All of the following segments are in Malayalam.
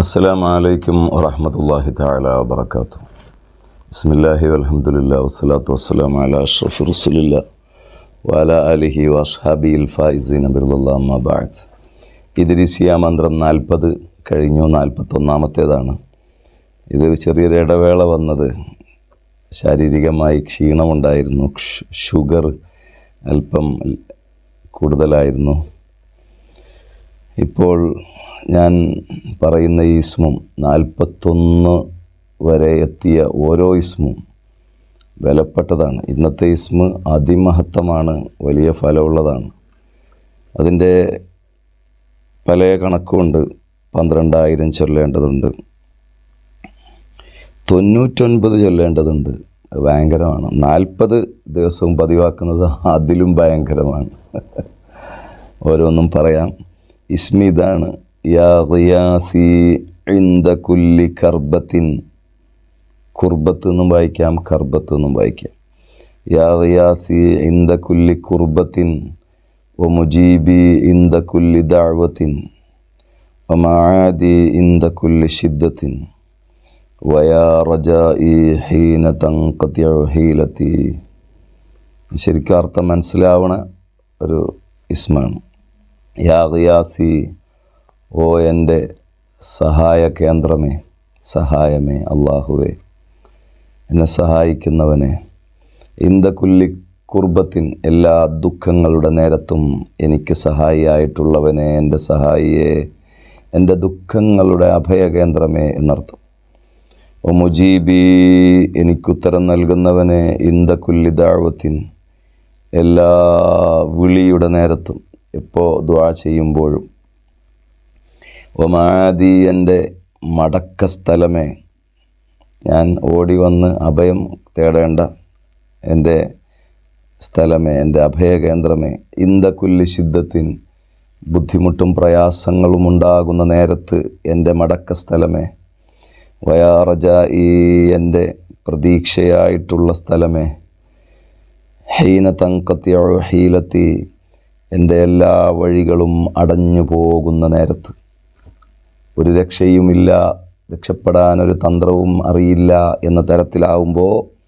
അസ്സാം വലൈക്കും വറഹമത്തല്ലാഹി താല വബർക്കാത്തു ബിസ്മില്ലാഹി അലഹമുല്ല വസ്സലാത്തു വസ്സലാം അല അഷ്റഫ് റസുലില്ല വാല അലിഹി വഷ്ഹാബി ഫൈസീൻ അബിറുല്ലാബാദ് ഇദ്രീസിയ മന്ത്രം നാൽപ്പത് കഴിഞ്ഞു നാൽപ്പത്തൊന്നാമത്തേതാണ്. ഇത് ചെറിയൊരു ഇടവേള വന്നത് ശാരീരികമായി ക്ഷീണമുണ്ടായിരുന്നു ഷുഗർ അല്പം കൂടുതലായിരുന്നു. ഇപ്പോൾ ഞാൻ പറയുന്ന ഈ ഇസ്മും നാൽപ്പത്തൊന്ന് വരെ എത്തിയ ഓരോ ഇസ്മും വിലപ്പെട്ടതാണ്. ഇന്നത്തെ ഇസ്മ് അതിമഹത്വമാണ് വലിയ ഫലമുള്ളതാണ്. അതിന്റെ പല കണക്കുമുണ്ട്. പന്ത്രണ്ടായിരം ചൊല്ലേണ്ടതുണ്ട്. തൊണ്ണൂറ്റൊൻപത് ചൊല്ലേണ്ടതുണ്ട്. ഭയങ്കരമാണ്. നാൽപ്പത് ദിവസവും പതിവാക്കുന്നത് അതിലും ഭയങ്കരമാണ്. ഓരോന്നും പറയാം. ഇസ്മി ഇതാണ്. ഖിയാസി ഇന്ദ കുല്ലി കർബത്തിൻ. കുർബത്ത് എന്നും വായിക്കാം കർബത്ത് എന്നും വായിക്കാം. യാ ഖിയാസി ഇന്ദ കുല്ലി കുർബത്തിൻ. ഒ മുജീബി ഇന്ദ കുല്ലി ദാഴ്വത്തിൻ ഒ മാദി ഇന്ദ കുല്ലി ഷിദ്ദത്തിൻ വയാ റജാഇ ഹീന തൻഖതിഉ ഹീലത്തി. ശരിക്കും അർത്ഥം മനസ്സിലാവണ ഒരു ഇസ്മാണ്. യാ ഖിയാസി ഓ എന്റെ സഹായ കേന്ദ്രമേ സഹായമേ അള്ളാഹുവേ എന്നെ സഹായിക്കുന്നവനെ ഇന്ത കുല്ലി കുർബത്തിൻ എല്ലാ ദുഃഖങ്ങളുടെ നേരത്തും എനിക്ക് സഹായിയായിട്ടുള്ളവനെ എന്റെ സഹായിയെ എന്റെ ദുഃഖങ്ങളുടെ അഭയകേന്ദ്രമേ എന്നർത്ഥം. ഒ മുജീബി എനിക്കുത്തരം നൽകുന്നവനെ ഇന്ത കുല്ലി ദാഴ്വത്തിൻ എല്ലാ വിളിയുടെ നേരത്തും എപ്പോൾ ദ്വാ ചെയ്യുമ്പോഴും ഒമാദി എന്റെ മടക്ക സ്ഥലമേ ഞാൻ ഓടി വന്ന് അഭയം തേടേണ്ട എന്റെ സ്ഥലമേ എന്റെ അഭയകേന്ദ്രമേ. ഇന്ദകുല്ലി സിദ്ധത്തിൻ ബുദ്ധിമുട്ടും പ്രയാസങ്ങളും ഉണ്ടാകുന്ന നേരത്ത് എന്റെ മടക്ക സ്ഥലമേ വയാറജ ഈ എന്റെ പ്രതീക്ഷയായിട്ടുള്ള സ്ഥലമേ. ഹീന തങ്കത്തിയോ ഹീലത്തി എന്റെ എല്ലാ വഴികളും അടഞ്ഞു പോകുന്ന നേരത്ത് ഒരു രക്ഷയുമില്ല രക്ഷപ്പെടാനൊരു തന്ത്രവും അറിയില്ല എന്ന തരത്തിലാവുമ്പോൾ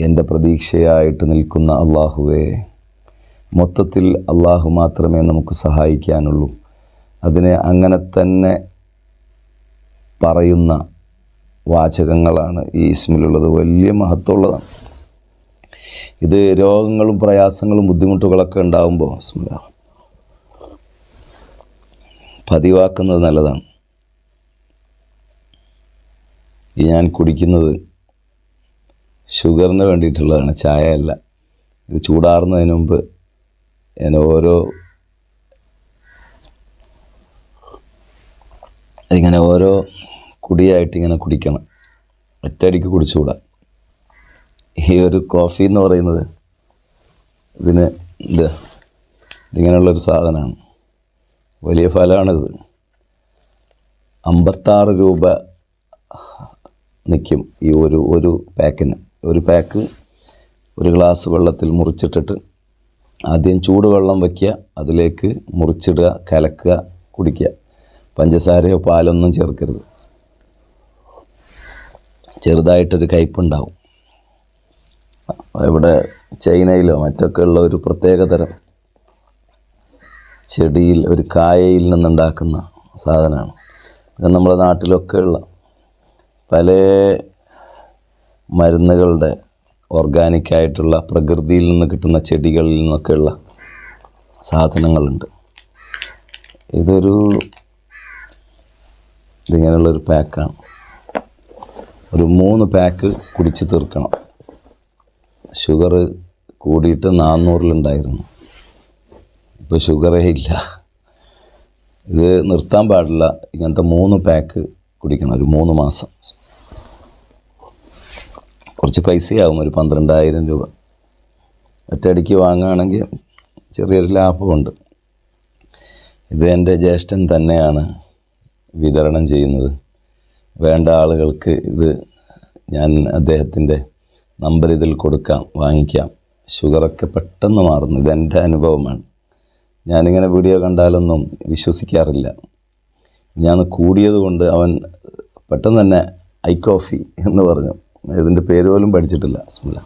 എന്റെ പ്രതീക്ഷയായിട്ട് നിൽക്കുന്ന അള്ളാഹുവേ മൊത്തത്തിൽ അള്ളാഹു മാത്രമേ നമുക്ക് സഹായിക്കാനുള്ളൂ. അതിനെ അങ്ങനെ തന്നെ പറയുന്ന വാചകങ്ങളാണ് ഈ ഇസ്മിലുള്ളത്. വലിയ മഹത്വമുള്ളതാണ്. ഇത് രോഗങ്ങളും പ്രയാസങ്ങളും ബുദ്ധിമുട്ടുകളൊക്കെ ഉണ്ടാകുമ്പോൾ. പതിവാക്കുന്നത് നല്ലതാണ് ഈ ഞാൻ കുടിക്കുന്നത് ഷുഗറിന് വേണ്ടിയിട്ടുള്ളതാണ്. ചായ അല്ല ഇത് ചൂടാറുന്നതിന് മുമ്പ് ഞാൻ ഓരോ ഇങ്ങനെ ഓരോ കുടിയായിട്ട് ഇങ്ങനെ കുടിക്കണം. ഒറ്റയടിക്ക് കുടിച്ചുകൂടാ. ഈ ഒരു കോഫി എന്ന് പറയുന്നത് ഇതിന് ഇത് ഇതിങ്ങനെയുള്ളൊരു സാധനമാണ്. വലിയ ഫലമാണിത്. അമ്പത്താറ് രൂപ നിൽക്കും ഈ ഒരു ഒരു പാക്കിന്. ഒരു പാക്ക് ഒരു ഗ്ലാസ് വെള്ളത്തിൽ മുറിച്ചിട്ടിട്ട് ആദ്യം ചൂടുവെള്ളം വയ്ക്കുക അതിലേക്ക് മുറിച്ചിടുക കലക്കുക കുടിക്കുക. പഞ്ചസാരയോ പാലൊന്നും ചേർക്കരുത്. ചെറുതായിട്ടൊരു കയ്പുണ്ടാവും. ഇവിടെ ചൈനയിലോ മറ്റൊക്കെ ഉള്ള ഒരു പ്രത്യേകതരം ചെടിയിൽ ഒരു കായയിൽ നിന്നുണ്ടാക്കുന്ന സാധനമാണ്. നമ്മുടെ നാട്ടിലൊക്കെ ഉള്ള പല മരുന്നുകളുടെ ഓർഗാനിക്കായിട്ടുള്ള പ്രകൃതിയിൽ നിന്ന് കിട്ടുന്ന ചെടികളിൽ നിന്നൊക്കെയുള്ള സാധനങ്ങളുണ്ട്. ഇതൊരു ഇതിങ്ങനെയുള്ളൊരു പാക്കാണ്. ഒരു മൂന്ന് പാക്ക് കുടിച്ച് തീർക്കണം. ഷുഗർ കൂടിയിട്ട് നാന്നൂറിലുണ്ടായിരുന്നു ഇപ്പോൾ ഷുഗറേ ഇല്ല. ഇത് നിർത്താൻ പാടില്ല. ഇങ്ങനത്തെ മൂന്ന് പാക്ക് കുടിക്കണം ഒരു മൂന്ന് മാസം. കുറച്ച് പൈസയാവും ഒരു പന്ത്രണ്ടായിരം രൂപ. ഒറ്റയടിക്ക് വാങ്ങുകയാണെങ്കിൽ ചെറിയൊരു ലാഭമുണ്ട്. ഇത് എന്റെ ജ്യേഷ്ഠൻ തന്നെയാണ് വിതരണം ചെയ്യുന്നത്. വേണ്ട ആളുകൾക്ക് ഇത് ഞാൻ അദ്ദേഹത്തിന്റെ നമ്പർ ഇതിൽ കൊടുക്കാം വാങ്ങിക്കാം. ഷുഗറൊക്കെ പെട്ടെന്ന് മാറുന്നു ഇതെന്റെ അനുഭവമാണ്. ഞാനിങ്ങനെ വീഡിയോ കണ്ടാലൊന്നും വിശ്വസിക്കാറില്ല. ഞാൻ കൂടിയത് കൊണ്ട് അവൻ പെട്ടെന്ന് തന്നെ ഐ കോഫി എന്ന് പറഞ്ഞു. ഇതിന്റെ പേര് പോലും പഠിച്ചിട്ടില്ല സ്മില്ല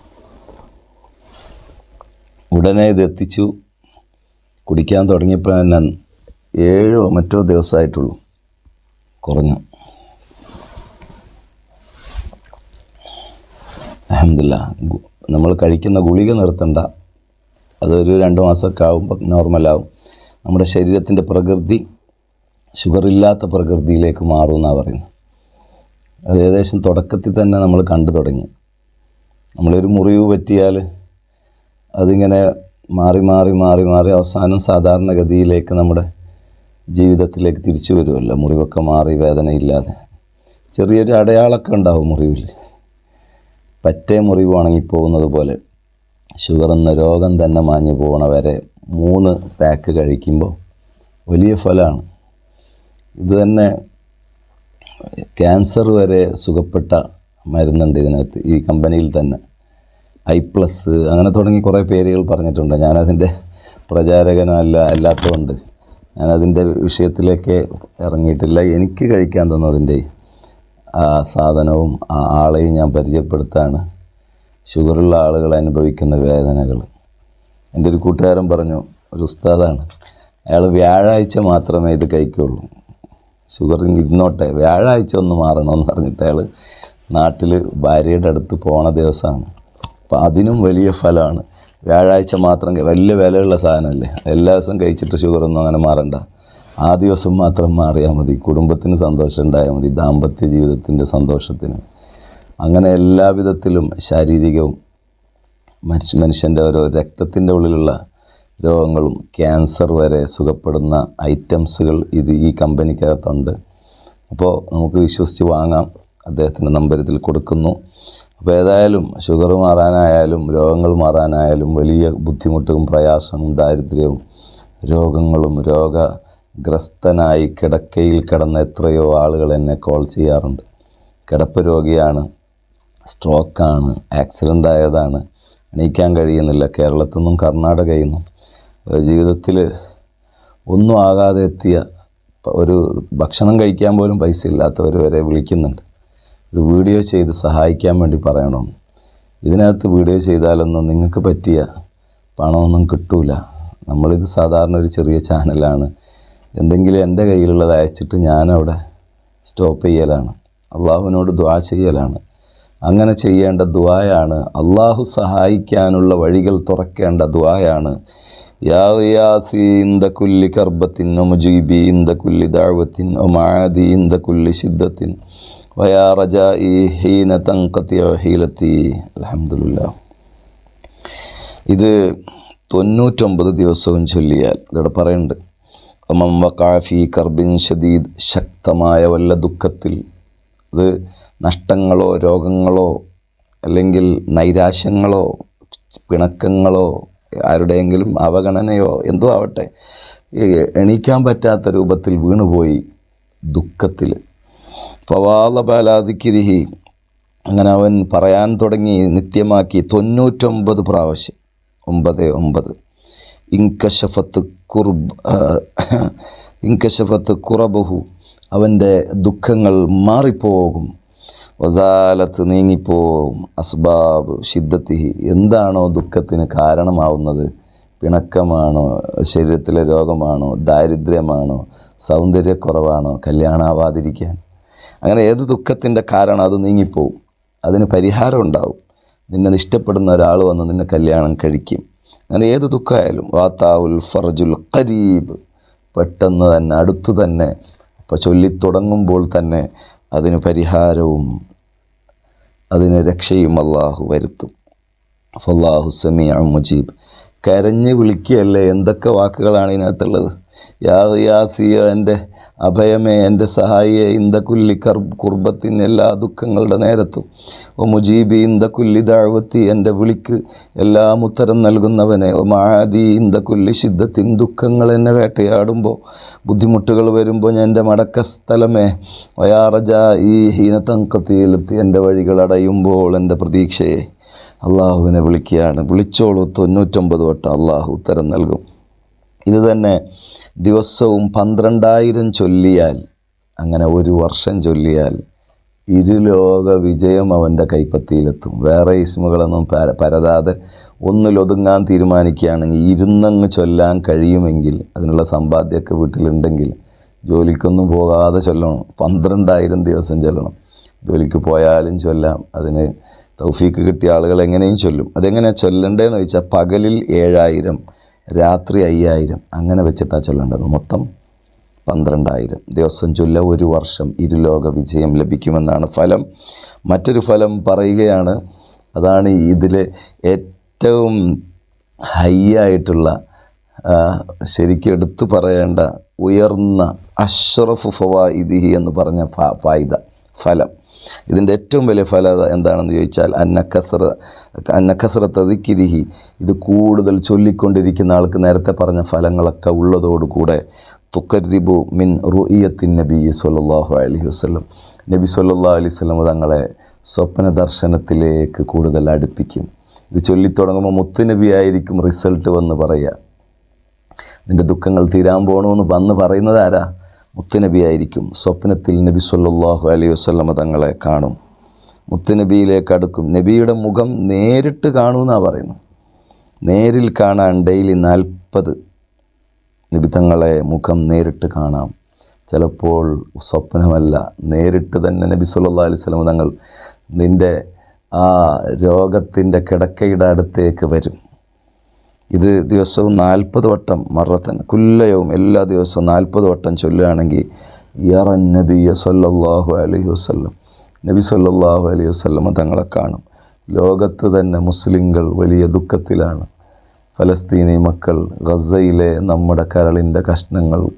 ഉടനെ ഇത് എത്തിച്ചു. കുടിക്കാൻ തുടങ്ങിയപ്പോൾ തന്നെ ഏഴോ മറ്റോ ദിവസമായിട്ടുള്ളൂ. കുറഞ്ഞു. അഹമ്മദില്ല നമ്മൾ കഴിക്കുന്ന ഗുളിക നിർത്തണ്ട. അതൊരു രണ്ട് മാസമൊക്കെ ആകുമ്പോൾ നോർമലാവും നമ്മുടെ ശരീരത്തിന്റെ പ്രകൃതി ഷുഗർ ഇല്ലാത്ത പ്രകൃതിയിലേക്ക് മാറും എന്നാണ് പറയുന്നത്. അത് ഏകദേശം തുടക്കത്തിൽ തന്നെ നമ്മൾ കണ്ടു തുടങ്ങി. നമ്മളൊരു മുറിവ് പറ്റിയാൽ അതിങ്ങനെ മാറി മാറി മാറി മാറി അവസാനം സാധാരണഗതിയിലേക്ക് നമ്മുടെ ജീവിതത്തിലേക്ക് തിരിച്ചു വരുമല്ലോ. മുറിവൊക്കെ മാറി വേദനയില്ലാതെ. ചെറിയൊരു അടയാളമൊക്കെ ഉണ്ടാവും മുറിവിൽ. പറ്റേ മുറിവ് ഉണങ്ങിപ്പോകുന്നത് പോലെ ഷുഗർ എന്ന രോഗം തന്നെ മാഞ്ഞു പോകണ വരെ മൂന്ന് പാക്ക് കഴിക്കുമ്പോൾ വലിയ ഫലമാണ്. ഇത് തന്നെ ക്യാൻസർ വരെ സുഖപ്പെട്ട മരുന്നുണ്ട് ഇതിനകത്ത്. ഈ കമ്പനിയിൽ തന്നെ. ഐ പ്ലസ് അങ്ങനെ തുടങ്ങി കുറേ പേരുകൾ പറഞ്ഞിട്ടുണ്ട്. ഞാനതിന്റെ പ്രചാരകനല്ല അല്ലാത്തതുകൊണ്ട് ഞാനതിന്റെ വിഷയത്തിലേക്ക് ഇറങ്ങിയിട്ടില്ല. എനിക്ക് കഴിക്കാൻ തന്നതിന്റെ ആ സാധനവും ആ ആളെയും ഞാൻ പരിചയപ്പെടുത്താണ്. ഷുഗറുള്ള ആളുകൾ അനുഭവിക്കുന്ന വേദനകൾ. എന്റെ ഒരു കൂട്ടുകാരൻ പറഞ്ഞു ഒരു ഉസ്താദാണ്. അയാൾ വ്യാഴാഴ്ച മാത്രമേ ഇത് കഴിക്കുള്ളൂ. ഷുഗർ ഇരുന്നോട്ടെ വ്യാഴാഴ്ച ഒന്ന് മാറണമെന്ന് പറഞ്ഞിട്ട് അയാൾ നാട്ടിൽ ഭാര്യയുടെ അടുത്ത് പോണ ദിവസമാണ്. അപ്പം അതിനും വലിയ ഫലമാണ് വ്യാഴാഴ്ച മാത്രം വലിയ വിലയുള്ള സാധനമല്ലേ? എല്ലാ ദിവസവും കഴിച്ചിട്ട് ഷുഗറൊന്നും അങ്ങനെ മാറണ്ട. ആ ദിവസം മാത്രം മാറിയാൽ മതി. കുടുംബത്തിന് സന്തോഷം ഉണ്ടായാൽ മതി. ദാമ്പത്യ ജീവിതത്തിന്റെ സന്തോഷത്തിന്. അങ്ങനെ എല്ലാവിധത്തിലും ശാരീരികവും മനുഷ്യ മനുഷ്യന്റെ ഓരോ രക്തത്തിന്റെ ഉള്ളിലുള്ള രോഗങ്ങളും ക്യാൻസർ വരെ സുഖപ്പെടുന്ന ഐറ്റംസുകൾ ഇത് ഈ കമ്പനിക്കകത്തുണ്ട്. അപ്പോൾ നമുക്ക് വിശ്വസിച്ച് വാങ്ങാം. അദ്ദേഹത്തിന്റെ നമ്പർ ഇതിൽ കൊടുക്കുന്നു. അപ്പോൾ ഏതായാലും ഷുഗർ മാറാനായാലും രോഗങ്ങൾ മാറാനായാലും വലിയ ബുദ്ധിമുട്ടും പ്രയാസവും ദാരിദ്ര്യവും രോഗങ്ങളും രോഗഗ്രസ്തനായി കിടക്കയിൽ കിടന്ന എത്രയോ ആളുകൾ എന്നെ കോൾ ചെയ്യാറുണ്ട്. കിടപ്പ് രോഗിയാണ് സ്ട്രോക്കാണ് ആക്സിഡന്റ് ആയതാണ് എണീക്കാൻ കഴിയുന്നില്ല കേരളത്തിൽ നിന്നും കർണാടകയിൽ നിന്നും. ജീവിതത്തിൽ ഒന്നും ആകാതെ എത്തിയ ഒരു ഭക്ഷണം കഴിക്കാൻ പോലും പൈസ ഇല്ലാത്തവർ വരെ വിളിക്കുന്നുണ്ട്. ഒരു വീഡിയോ ചെയ്ത് സഹായിക്കാൻ വേണ്ടി പറയണം. ഇതിനകത്ത് വീഡിയോ ചെയ്താലൊന്നും നിങ്ങൾക്ക് പറ്റിയ പണമൊന്നും കിട്ടൂല. നമ്മളിത് സാധാരണ ഒരു ചെറിയ ചാനലാണ്. എന്തെങ്കിലും എന്റെ കയ്യിലുള്ളത് അയച്ചിട്ട് ഞാനവിടെ സ്റ്റോപ്പ് ചെയ്യലാണ്. അള്ളാഹുവിനോട് ദ്വാ ചെയ്യലാണ്. അങ്ങനെ ചെയ്യേണ്ട ദ്വായാണ് അള്ളാഹു സഹായിക്കാനുള്ള വഴികൾ തുറക്കേണ്ട ദ്വായാണ് യാ യാസി ഇന്ദ കുല്ലി കർബത്തിൻ ഒമുജീബി ഇന്ദ കുല്ലി ദാഴ്വത്തിൻ ഒമാദി ഇന്ദ കുല്ലി ശിദ്ധത്തിൻ വയാ رجائي حين തങ്കത്തി ഹീലത്തി. لله ഇത് തൊണ്ണൂറ്റൊമ്പത് ദിവസവും ചൊല്ലിയാൽ ഇവിടെ പറയുന്നുണ്ട് ഒമം വക്കാഫി കർബിൻ ഷദീദ് ശക്തമായ വല്ല ദുഃഖത്തിൽ അത് നഷ്ടങ്ങളോ രോഗങ്ങളോ അല്ലെങ്കിൽ നൈരാശ്യങ്ങളോ പിണക്കങ്ങളോ ആരുടെയെങ്കിലും അവഗണനയോ എന്തോ ആവട്ടെ എണീക്കാൻ പറ്റാത്ത രൂപത്തിൽ വീണുപോയി ദുഃഖത്തിൽ. ഫവാലബാലാദിക്കിരിഹി അങ്ങനെ അവൻ പറയാൻ തുടങ്ങി നിത്യമാക്കി തൊണ്ണൂറ്റൊമ്പത് പ്രാവശ്യം. ഒമ്പത് ഒമ്പത്. ഇൻകശഫത്ത് കുർബ് ഇൻകശഫത്ത് കുറബഹു. അവന്റെ ദുഃഖങ്ങൾ മാറിപ്പോകും. വസാലത്ത് നീങ്ങിപ്പോവും. അസ്ബാബ് ഷിദ്ദത്തിഹി എന്താണോ ദുഃഖത്തിന് കാരണമാവുന്നത്? പിണക്കമാണോ? ശരീരത്തിലെ രോഗമാണോ? ദാരിദ്ര്യമാണോ? സൗന്ദര്യക്കുറവാണോ? കല്യാണാവാതിരിക്കാൻ? അങ്ങനെ ഏത് ദുഃഖത്തിന്റെ കാരണം അത് നീങ്ങിപ്പോവും? അതിന് പരിഹാരം ഉണ്ടാവും. നിന്നെ ഇഷ്ടപ്പെടുന്ന ഒരാൾ വന്ന് നിന്നെ കല്യാണം കഴിക്കും. അങ്ങനെ ഏത് ദുഃഖമായാലും വാത്താവുൽ ഫർജുൽ ഖരീബ് പെട്ടെന്ന് തന്നെ അടുത്തു തന്നെ അപ്പോൾ ചൊല്ലിത്തുടങ്ങുമ്പോൾ തന്നെ അതിന് പരിഹാരവും അതിന് രക്ഷയും അള്ളാഹു വരുത്തും. അള്ളാഹു സമീഅ മുജീബ്. കരഞ്ഞ് വിളിക്കുകയല്ലേ? എന്തൊക്കെ വാക്കുകളാണ് ഇതിനകത്തുള്ളത്? യാ എന്റെ അഭയമേ എന്റെ സഹായിയെ ഇന്ത കുല്ലി കർ കുർബത്തിൻ എല്ലാ ദുഃഖങ്ങളുടെ നേരത്തും. ഒ മുജീബി ഇന്ത താഴ്വത്തി എന്റെ വിളിക്ക് എല്ലാം ഉത്തരം നൽകുന്നവനെ. ഒ മാതി ഇന്ത കുല്ലി ശിദ്ധത്തിൻ ദുഃഖങ്ങൾ എന്നെ വേട്ടയാടുമ്പോൾ ബുദ്ധിമുട്ടുകൾ വരുമ്പോൾ ഞാൻ എന്റെ മടക്ക സ്ഥലമേ ഒയാറജ ഈ ഹീനത്തങ്കത്തിയിലെത്തി എന്റെ വഴികൾ അടയുമ്പോൾ എന്റെ പ്രതീക്ഷയെ അള്ളാഹുവിനെ വിളിക്കുകയാണ്. വിളിച്ചോളൂ തൊണ്ണൂറ്റൊമ്പത് വട്ടം അള്ളാഹു ഉത്തരം നൽകും. ഇത് തന്നെ ദിവസവും പന്ത്രണ്ടായിരം ചൊല്ലിയാൽ അങ്ങനെ ഒരു വർഷം ചൊല്ലിയാൽ ഇരുലോക വിജയം അവന്റെ കൈപ്പത്തിയിലെത്തും. വേറെ ഇസ്മുകളൊന്നും പര പരതാതെ ഒന്നിലൊതുങ്ങാൻ തീരുമാനിക്കുകയാണെങ്കിൽ ഇരുന്നങ്ങ് ചൊല്ലാൻ കഴിയുമെങ്കിൽ അതിനുള്ള സമ്പാദ്യമൊക്കെ വീട്ടിലുണ്ടെങ്കിൽ ജോലിക്കൊന്നും പോകാതെ ചൊല്ലണം. പന്ത്രണ്ടായിരം ദിവസം ചൊല്ലണം. ജോലിക്ക് പോയാലും ചൊല്ലാം. അതിന് തൗഫീക്ക് കിട്ടിയ ആളുകൾ എങ്ങനെയും ചൊല്ലും. അതെങ്ങനെയാണ് ചൊല്ലണ്ടേന്ന് ചോദിച്ചാൽ പകലിൽ ഏഴായിരം രാത്രി അയ്യായിരം. അങ്ങനെ വെച്ചിട്ടാണ് ചൊല്ലേണ്ടത്. മൊത്തം പന്ത്രണ്ടായിരം. ദിവസം ചൊല്ല ഒരു വർഷം ഇരുലോക വിജയം ലഭിക്കുമെന്നാണ് ഫലം. മറ്റൊരു ഫലം പറയുകയാണ് അതാണ് ഇതിലെ ഏറ്റവും ഹൈ ആയിട്ടുള്ള ശരിക്കും എടുത്തു പറയേണ്ട ഉയർന്ന അഷ്റഫ് ഫവാ ഇതിഹി എന്ന് പറഞ്ഞ ഫായിദ. ഇതിന്റെ ഏറ്റവും വലിയ ഫലത എന്താണെന്ന് ചോദിച്ചാൽ അന്നക്കസറ അന്നക്കസറ തതിക്കിരിഹി ഇത് കൂടുതൽ ചൊല്ലിക്കൊണ്ടിരിക്കുന്ന ആൾക്ക് നേരത്തെ പറഞ്ഞ ഫലങ്ങളൊക്കെ ഉള്ളതോടുകൂടെ തുക്കരിബു മിൻ റുഇയത്തിൻ നബി സല്ലല്ലാഹു അലൈഹി വസ്ലം നബി സല്ലല്ലാഹു അലൈഹി വസല്ലം തങ്ങളെ സ്വപ്ന ദർശനത്തിലേക്ക് കൂടുതൽ അടുപ്പിക്കും. ഇത് ചൊല്ലിത്തുടങ്ങുമ്പോൾ മുത്തുനബി ആയിരിക്കും റിസൾട്ട് വന്ന് പറയുക. നിന്റെ ദുഃഖങ്ങൾ തീരാൻ പോകണമെന്ന് വന്ന് പറയുന്നത് ആരാ? മുത്തുനബി ആയിരിക്കും സ്വപ്നത്തിൽ നബി സല്ലാഹു അലൈഹി വസ്ലമ തങ്ങളെ കാണും. മുത്തുനബിയിലേക്ക് അടുക്കും. നബിയുടെ മുഖം നേരിട്ട് കാണുമെന്നാണ് പറയുന്നത് നേരിൽ കാണാൻ ഡെയിലി നാൽപ്പത് നിബിതങ്ങളെ മുഖം നേരിട്ട് കാണാം. ചിലപ്പോൾ സ്വപ്നമല്ല നേരിട്ട് തന്നെ നബി സല്ലാ അലൈഹി വസല്ലം തങ്ങൾ നിന്റെ ആ രോഗത്തിന്റെ കിടക്കയുടെ അടുത്തേക്ക് വരും. ഇത് ദിവസവും നാൽപ്പത് വട്ടം മറത്തൻ കുല്ലയവും എല്ലാ ദിവസവും നാൽപ്പത് വട്ടം ചൊല്ലുകയാണെങ്കിൽ യറൻ നബിയ സല്ലാഹു അലൈഹി വസല്ലം. നബി സല്ലാഹു അലൈഹി വസല്ലമ തങ്ങളെ കാണും. ലോകത്ത് തന്നെ മുസ്ലിങ്ങൾ വലിയ ദുഃഖത്തിലാണ്. ഫലസ്തീനി മക്കൾ ഗസയിലെ നമ്മുടെ കരളിന്റെ കഷ്ണങ്ങൾ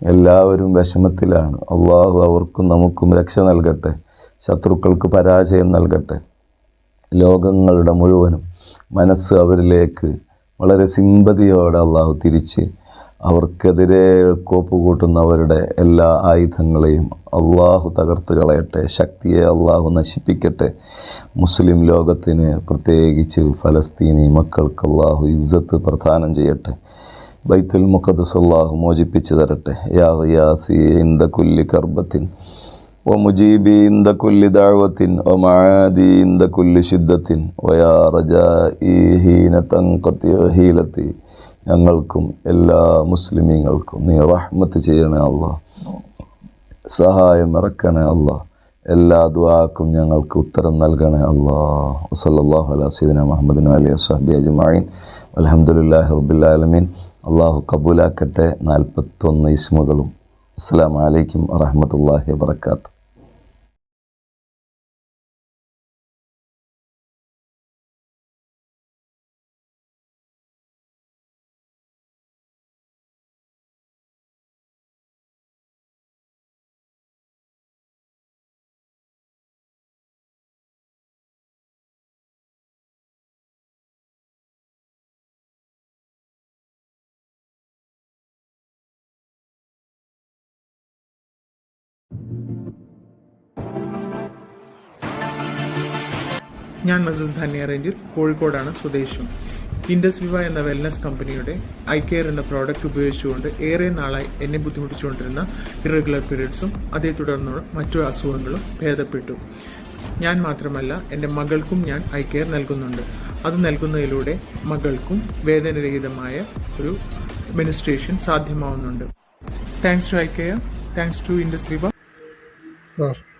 എല്ലാവരും വിഷമത്തിലാണ്. അള്ളാഹു അവർക്കും നമുക്കും രക്ഷ നൽകട്ടെ ശത്രുക്കൾക്ക് പരാജയം നൽകട്ടെ. ലോകങ്ങളുടെ മുഴുവനും മനസ്സ് അവരിലേക്ക് വളരെ സിമ്പതിയോടെ അള്ളാഹു തിരിച്ച് അവർക്കെതിരെ കോപ്പ് കൂട്ടുന്നവരുടെ എല്ലാ ആയുധങ്ങളെയും അള്ളാഹു തകർത്ത് കളയട്ടെ ശക്തിയെ അള്ളാഹു നശിപ്പിക്കട്ടെ. മുസ്ലിം ലോകത്തിന് പ്രത്യേകിച്ച് ഫലസ്തീനി മക്കൾക്ക് അള്ളാഹു ഇസ്സത്ത് പ്രദാനം ചെയ്യട്ടെ. ബൈത്തുൽ മുഖദ്സ് അള്ളാഹു മോചിപ്പിച്ചു തരട്ടെ. യാ യാസി ഇന്ദ കുല്ലി കർബത്തിൻ. ومجيبي عند كل دعوة ومعادي عند كل شدة ويا رجائي حين تنقطع ഹീലത്തി ഞങ്ങൾക്കും എല്ലാ മുസ്ലിമീങ്ങൾക്കും നീ റഹ്മത്ത് ചെയ്യണേ അല്ലാ സഹായം ഇറക്കണേ അല്ലാ എല്ലാ ദുആക്കും ഞങ്ങൾക്ക് ഉത്തരം നൽകണേ അല്ലാ വസല്ലല്ലാഹു അലാ സയ്യിദിന മുഹമ്മദിൻ അലി വസ്ഹബി അജ്മഈൻ അൽഹംദുലില്ലാഹി റബ്ബിൽ ആലമീൻ അള്ളാഹു കബൂലാക്കട്ടെ നാൽപ്പത്തൊന്ന് ഇസ്മുകളും അസ്സലാമു അലൈക്കും വറഹ്മത്തുള്ളാഹി വബറകാതുഹു ഞാൻ മിസസ് ധന്യ രഞ്ജിത്ത് കോഴിക്കോടാണ് സ്വദേശം. ഇൻഡസ് വിവ എന്ന വെൽനസ് കമ്പനിയുടെ ഐ കെയർ എന്ന പ്രോഡക്റ്റ് ഉപയോഗിച്ചുകൊണ്ട് ഏറെ നാളായി എന്നെ ബുദ്ധിമുട്ടിച്ചുകൊണ്ടിരുന്ന ഇറഗുലർ പീരീഡ്സും അതേ തുടർന്നുള്ള മറ്റു അസുഖങ്ങളും ഭേദപ്പെട്ടു. ഞാൻ മാത്രമല്ല എന്റെ മകൾക്കും ഞാൻ ഐ കെയർ നൽകുന്നുണ്ട്. അത് നൽകുന്നതിലൂടെ മകൾക്കും വേദനരഹിതമായ ഒരു ministration സാധ്യമാവുന്നുണ്ട്. Thanks to I care thanks to Indus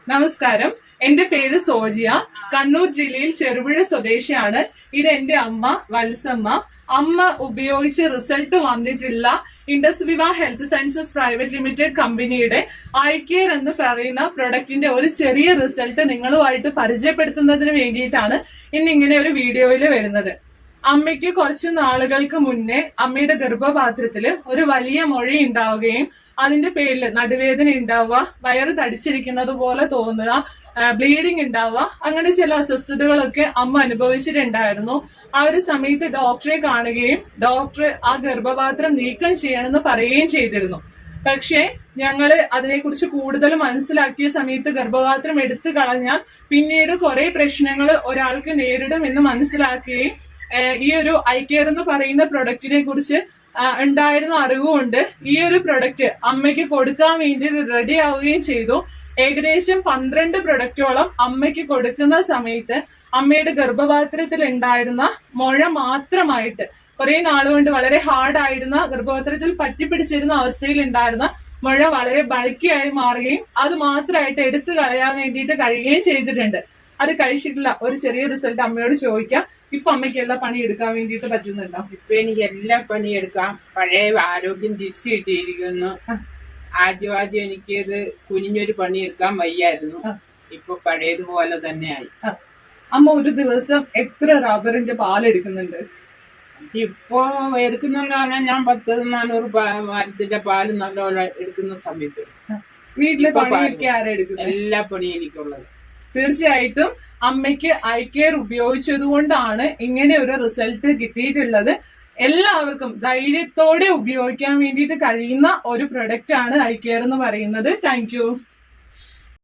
നമസ്കാരം. എന്റെ പേര് സോജിയ. കണ്ണൂർ ജില്ലയിൽ ചെറുപുഴ സ്വദേശിയാണ്. ഇത് എന്റെ അമ്മ വത്സമ്മ. അമ്മ ഉപയോഗിച്ച് റിസൾട്ട് വന്നിട്ടുള്ള Indus Viva health sciences private limited കമ്പനിയുടെ ഐ കെയർ എന്ന് പറയുന്ന പ്രൊഡക്റ്റിന്റെ ഒരു ചെറിയ റിസൾട്ട് നിങ്ങളുമായിട്ട് പരിചയപ്പെടുത്തുന്നതിന് വേണ്ടിയിട്ടാണ് ഇന്ന് ഇങ്ങനെ ഒരു വീഡിയോയിൽ വരുന്നത്. അമ്മയ്ക്ക് കുറച്ച് നാളുകൾക്ക് മുന്നേ അമ്മയുടെ ഗർഭപാത്രത്തിൽ ഒരു വലിയ മൊഴ ഉണ്ടാവുകയും അതിന്റെ പേരിൽ നടുവേദന ഉണ്ടാവുക വയറ് തടിച്ചിരിക്കുന്നത് പോലെ തോന്നുക ബ്ലീഡിംഗ് ഉണ്ടാവുക അങ്ങനെ ചില അസ്വസ്ഥതകളൊക്കെ അമ്മ അനുഭവിച്ചിട്ടുണ്ടായിരുന്നു. ആ ഒരു സമയത്ത് ഡോക്ടറെ കാണുകയും ഡോക്ടർ ആ ഗർഭപാത്രം നീക്കം ചെയ്യണമെന്ന് പറയുകയും ചെയ്തിരുന്നു. പക്ഷേ ഞങ്ങൾ അതിനെക്കുറിച്ച് കൂടുതൽ മനസ്സിലാക്കിയ സമയത്ത് ഗർഭപാത്രം എടുത്തു കളഞ്ഞാൽ പിന്നീട് കുറെ പ്രശ്നങ്ങൾ ഒരാൾക്ക് നേരിടും എന്ന് മനസ്സിലാക്കുകയും ഈ ഒരു ഐ കെയർ എന്ന് പറയുന്ന പ്രൊഡക്റ്റിനെ കുറിച്ച് ഉണ്ടായിരുന്ന അറിവുകൊണ്ട് ഈ ഒരു പ്രൊഡക്റ്റ് അമ്മയ്ക്ക് കൊടുക്കാൻ വേണ്ടി റെഡി ആവുകയും ചെയ്തു. ഏകദേശം പന്ത്രണ്ട് പ്രൊഡക്റ്റോളം അമ്മയ്ക്ക് കൊടുക്കുന്ന സമയത്ത് അമ്മയുടെ ഗർഭപാത്രത്തിൽ ഉണ്ടായിരുന്ന മുഴ മാത്രമായിട്ട് കുറെ നാളുകൊണ്ട് വളരെ ഹാർഡ് ആയിരുന്ന ഗർഭപാത്രത്തിൽ പറ്റിപ്പിടിച്ചിരുന്ന അവസ്ഥയിൽ ഉണ്ടായിരുന്ന മുഴ വളരെ ബൾക്കിയായി മാറുകയും അത് മാത്രമായിട്ട് എടുത്തു കളയാൻ വേണ്ടിയിട്ട് കഴിയുകയും ചെയ്തിട്ടുണ്ട്. അത് കഴിച്ചിട്ടില്ല. ഒരു ചെറിയ റിസൾട്ട് അമ്മയോട് ചോദിക്കാം. ഇപ്പൊ അമ്മയ്ക്ക് എല്ലാ പണി എടുക്കാൻ വേണ്ടിയിട്ട് പറ്റുന്നുണ്ടോ? ഇപ്പൊ എനിക്ക് എല്ലാ പണി എടുക്കാം. പഴയ ആരോഗ്യം തിരിച്ചു കിട്ടിയിരിക്കുന്നു. ആദ്യം ആദ്യം എനിക്കത് കുനിഞ്ഞൊരു പണിയെടുക്കാൻ വയ്യായിരുന്നു. ആ. ഇപ്പൊ പഴയതുപോലെ തന്നെയായി. അമ്മ ഒരു ദിവസം എത്ര റബ്ബറിന്റെ പാൽ എടുക്കുന്നുണ്ട്? ഇപ്പൊ എടുക്കുന്നുണ്ട് പറഞ്ഞാൽ ഞാൻ പത്ത് നാനൂറ് മരത്തിന്റെ പാൽ നല്ലപോലെ എടുക്കുന്ന സമയത്ത്. വീട്ടിലെ പണിയൊക്കെ ആരാ എടുക്കുന്നത് എല്ലാ പണിയും എനിക്കുള്ളത്. തീർച്ചയായിട്ടും അമ്മയ്ക്ക് ഐ കെയർ ഉപയോഗിച്ചത് കൊണ്ടാണ് ഇങ്ങനെ ഒരു റിസൾട്ട് കിട്ടിയിട്ടുള്ളത്. എല്ലാവർക്കും ധൈര്യത്തോടെ ഉപയോഗിക്കാൻ വേണ്ടിയിട്ട് കഴിയുന്ന ഒരു പ്രൊഡക്റ്റ് ആണ് ഐ കെയർ എന്ന് പറയുന്നത്. താങ്ക്